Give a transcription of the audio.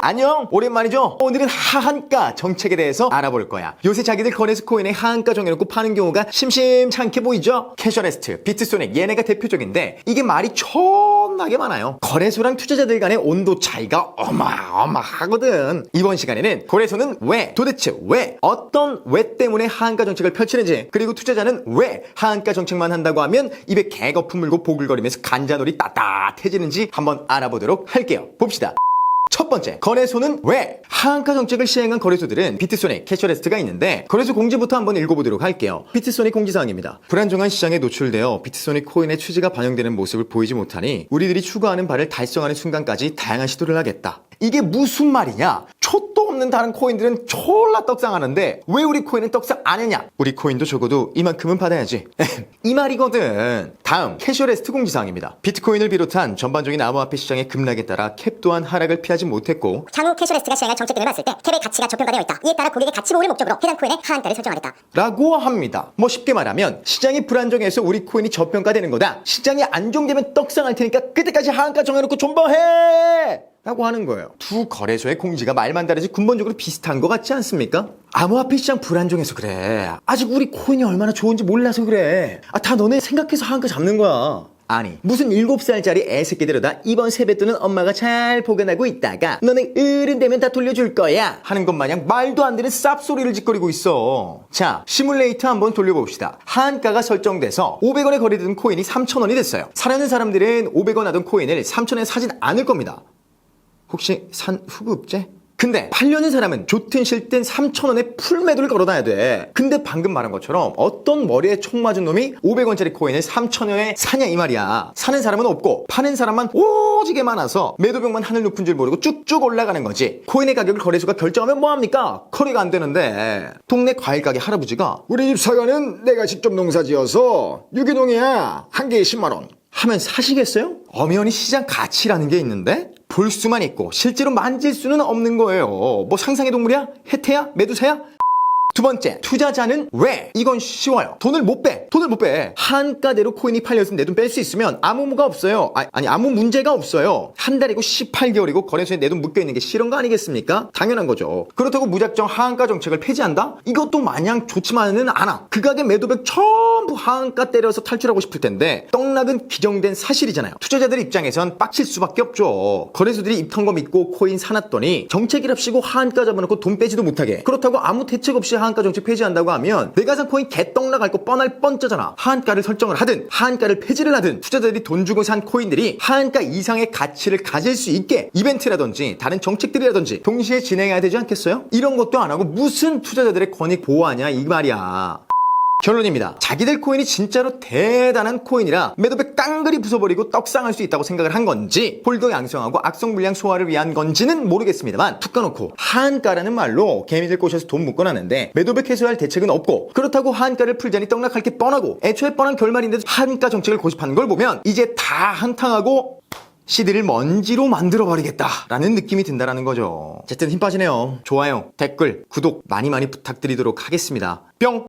안녕 오랜만이죠? 오늘은 하한가 정책에 대해서 알아볼 거야. 요새 자기들 거래소 코인에 하한가 정해놓고 파는 경우가 심심찮게 보이죠? 캐셔레스트 비트소닉 얘네가 대표적인데 이게 말이 존나게 많아요. 거래소랑 투자자들 간의 온도 차이가 어마어마하거든. 이번 시간에는 거래소는 왜 도대체 왜 어떤 왜 때문에 하한가 정책을 펼치는지 그리고 투자자는 왜 하한가 정책만 한다고 하면 입에 개거품 물고 보글거리면서 간자놀이 따뜻해지는지 한번 알아보도록 할게요. 봅시다 첫 번째, 거래소는 왜? 하한가 정책을 시행한 거래소들은 비트소닉, 캐셔레스트가 있는데 거래소 공지부터 한번 읽어보도록 할게요. 비트소닉 공지사항입니다. 불안정한 시장에 노출되어 비트소닉 코인의 취지가 반영되는 모습을 보이지 못하니 우리들이 추구하는 바를 달성하는 순간까지 다양한 시도를 하겠다. 이게 무슨 말이냐? 촛도 없는 다른 코인들은 졸라 떡상하는데 왜 우리 코인은 떡상 안 하냐? 우리 코인도 적어도 이만큼은 받아야지. 이 말이거든. 다음 캐셔레스트 공지사항입니다. 비트코인을 비롯한 전반적인 암호화폐 시장의 급락에 따라 캡 또한 하락을 피하지 못했고 향후 캐셔레스트가 시행할 정책 등을 봤을 때 캡의 가치가 저평가되어 있다. 이에 따라 고객의 가치 모으를 목적으로 해당 코인의 하한가를 설정하겠다. 라고 합니다. 뭐 쉽게 말하면 시장이 불안정해서 우리 코인이 저평가되는 거다. 시장이 안정되면 떡상할 테니까 그때까지 하한가 정해놓고 존버해! 라고 하는 거예요. 두 거래소의 공지가 말만 다르지 근본적으로 비슷한 것 같지 않습니까? 암호화폐 시장 불안정해서 그래. 아직 우리 코인이 얼마나 좋은지 몰라서 그래. 아, 다 너네 생각해서 하한가 잡는 거야. 아니 무슨 7살짜리 애새끼들에다 이번 세뱃돈은 엄마가 잘 보관하고 있다가 너네 어른 되면 다 돌려줄 거야 하는 것 마냥 말도 안 되는 쌉소리를 짓거리고 있어 자 시뮬레이터 한번 돌려봅시다 한가가 설정돼서 500원에 거래되던 코인이 3,000원이 됐어요 사려는 사람들은 500원 하던 코인을 3,000원에 사진 않을 겁니다 혹시 산 후급제? 근데 팔려는 사람은 좋든 싫든 3,000원에 풀매도를 걸어놔야 돼. 근데 방금 말한 것처럼 어떤 머리에 총 맞은 놈이 500원짜리 코인을 3,000원에 사냐 이 말이야. 사는 사람은 없고 파는 사람만 오지게 많아서 매도벽만 하늘 높은 줄 모르고 쭉쭉 올라가는 거지. 코인의 가격을 거래소가 결정하면 뭐합니까? 거래가 안 되는데 동네 과일 가게 할아버지가 우리 집 사과는 내가 직접 농사지어서 유기농이야. 한 개에 10만 원. 하면 사시겠어요? 엄연히 시장 가치라는 게 있는데 볼 수만 있고 실제로 만질 수는 없는 거예요. 뭐 상상의 동물이야? 해태야? 메두사야? 두 번째, 투자자는 왜? 이건 쉬워요. 돈을 못 빼. 돈을 못 빼. 한가대로 코인이 팔려서 내 돈 뺄 수 있으면 아무 무가 없어요. 아, 아니, 아무 문제가 없어요. 한 달이고 18개월이고 거래소에 내 돈 묶여있는 게 싫은 거 아니겠습니까? 당연한 거죠. 그렇다고 무작정 하한가 정책을 폐지한다? 이것도 마냥 좋지만은 않아. 그 가게 매도백 전부 하한가 때려서 탈출하고 싶을 텐데 떡락은 기정된 사실이잖아요. 투자자들 입장에선 빡칠 수밖에 없죠. 거래소들이 입턴거 믿고 코인 사놨더니 정책이랍시고 하한가 잡아놓고 돈 빼지도 못하게. 그렇다고 아무 대책 없이 하한가 정책 폐지한다고 하면 내가 산 코인 개떡락할 거 뻔할 뻔쩌잖아. 하한가를 설정을 하든 하한가를 폐지를 하든 투자자들이 돈 주고 산 코인들이 하한가 이상의 가치를 가질 수 있게 이벤트라든지 다른 정책들이라든지 동시에 진행해야 되지 않겠어요? 이런 것도 안 하고 무슨 투자자들의 권익 보호하냐 이 말이야. 결론입니다. 자기들 코인이 진짜로 대단한 코인이라 매도백 깡그리 부숴버리고 떡상할 수 있다고 생각을 한 건지 홀더 양성하고 악성 물량 소화를 위한 건지는 모르겠습니다만 툭 까놓고 한가라는 말로 개미들 꼬셔서 돈 묶어놨는데 매도백 해소할 대책은 없고 그렇다고 한가를 풀자니 떡락할 게 뻔하고 애초에 뻔한 결말인데도 한가 정책을 고집하는 걸 보면 이제 다 한탕하고 CD를 먼지로 만들어버리겠다라는 느낌이 든다라는 거죠. 어쨌든 힘 빠지네요. 좋아요, 댓글, 구독 많이 많이 부탁드리도록 하겠습니다. 뿅!